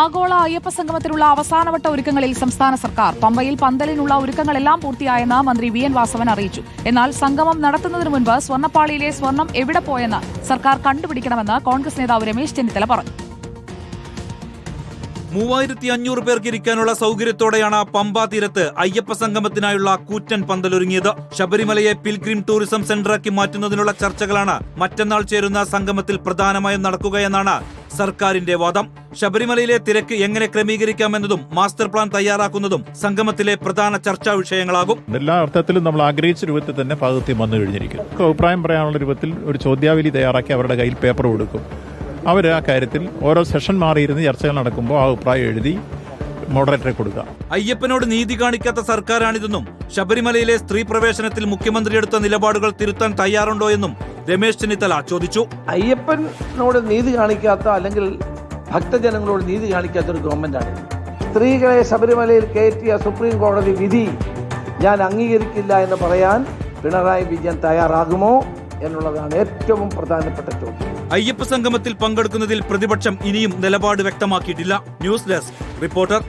ആഗോള അയ്യപ്പ സംഗമത്തിലുള്ള അവസാനവട്ട ഒരുക്കങ്ങളിൽ സംസ്ഥാന സർക്കാർ പമ്പയിൽ പന്തലിനുള്ള ഒരുക്കങ്ങളെല്ലാം പൂർത്തിയായെന്ന് മന്ത്രി വി എൻ വാസവൻ അറിയിച്ചു. എന്നാൽ സംഗമം നടത്തുന്നതിന് മുൻപ് സ്വർണപ്പാളിയിലെ സ്വർണം എവിടെ പോയെന്ന് സർക്കാർ കണ്ടുപിടിക്കണമെന്ന് കോൺഗ്രസ് നേതാവ് രമേശ് ചെന്നിത്തല പറഞ്ഞു. മൂവായിരത്തി അഞ്ഞൂറ് പേർക്ക് ഇരിക്കാനുള്ള സൗകര്യത്തോടെയാണ് പമ്പ തീരത്ത് അയ്യപ്പ സംഗമത്തിനായുള്ള കൂറ്റൻ പന്തലൊരുങ്ങിയത്. ശബരിമലയെ പിൽഗ്രിം ടൂറിസം സെന്ററാക്കി മാറ്റുന്നതിനുള്ള ചർച്ചകളാണ് മറ്റന്നാൾ ചേരുന്ന സംഗമത്തിൽ പ്രധാനമായും നടക്കുകയെന്നാണ് സർക്കാരിന്റെ വാദം. ശബരിമലയിലെ തിരക്ക് എങ്ങനെ ക്രമീകരിക്കാമെന്നതും മാസ്റ്റർ പ്ലാൻ തയ്യാറാക്കുന്നതും സംഗമത്തിലെ പ്രധാന ചർച്ചാ വിഷയങ്ങളാകും. എല്ലാ അർത്ഥത്തിലും നമ്മൾ ആഗ്രഹിച്ച രൂപത്തിൽ തന്നെ പാകത്തിൽ വന്നു കഴിഞ്ഞിരിക്കുന്നു അഭിപ്രായം പറയാനുള്ള രൂപത്തിൽ ഒരു ചോദ്യാവലി തയ്യാറാക്കി അവരുടെ കയ്യിൽ പേപ്പർ കൊടുക്കും. അവർ ആ കാര്യത്തിൽ ഓരോ സെഷൻ മാറിയിരുന്ന് ചർച്ചകൾ നടക്കുമ്പോൾ ആ അഭിപ്രായം എഴുതി മോഡറേറ്ററെ കൊടുക്കുക. അയ്യപ്പനോട് നീതി കാണിക്കാത്ത സർക്കാരാണിതെന്നും ശബരിമലയിലെ സ്ത്രീ പ്രവേശനത്തിൽ മുഖ്യമന്ത്രി എടുത്ത നിലപാടുകൾ തിരുത്താൻ തയ്യാറുണ്ടോ എന്നും രമേശ് ചെന്നിത്തല ചോദിച്ചു. അയ്യപ്പനോട് നീതി കാണിക്കാത്ത അല്ലെങ്കിൽ ഭക്തജനങ്ങളോട് നീതി കാണിക്കാത്ത ഒരു ഗവൺമെന്റാണ്. സ്ത്രീകളെ ശബരിമലയിൽ കയറ്റിയ സുപ്രീം കോടതി വിധി ഞാൻ അംഗീകരിക്കില്ല എന്ന് പറയാൻ പിണറായി വിജയൻ തയ്യാറാകുമോ എന്നുള്ളതാണ് ഏറ്റവും പ്രധാനപ്പെട്ട ചോദ്യം. അയ്യപ്പ സംഗമത്തിൽ പങ്കെടുക്കുന്നതിൽ പ്രതിപക്ഷം ഇനിയും നിലപാട് വ്യക്തമാക്കിയിട്ടില്ല. News desk reporter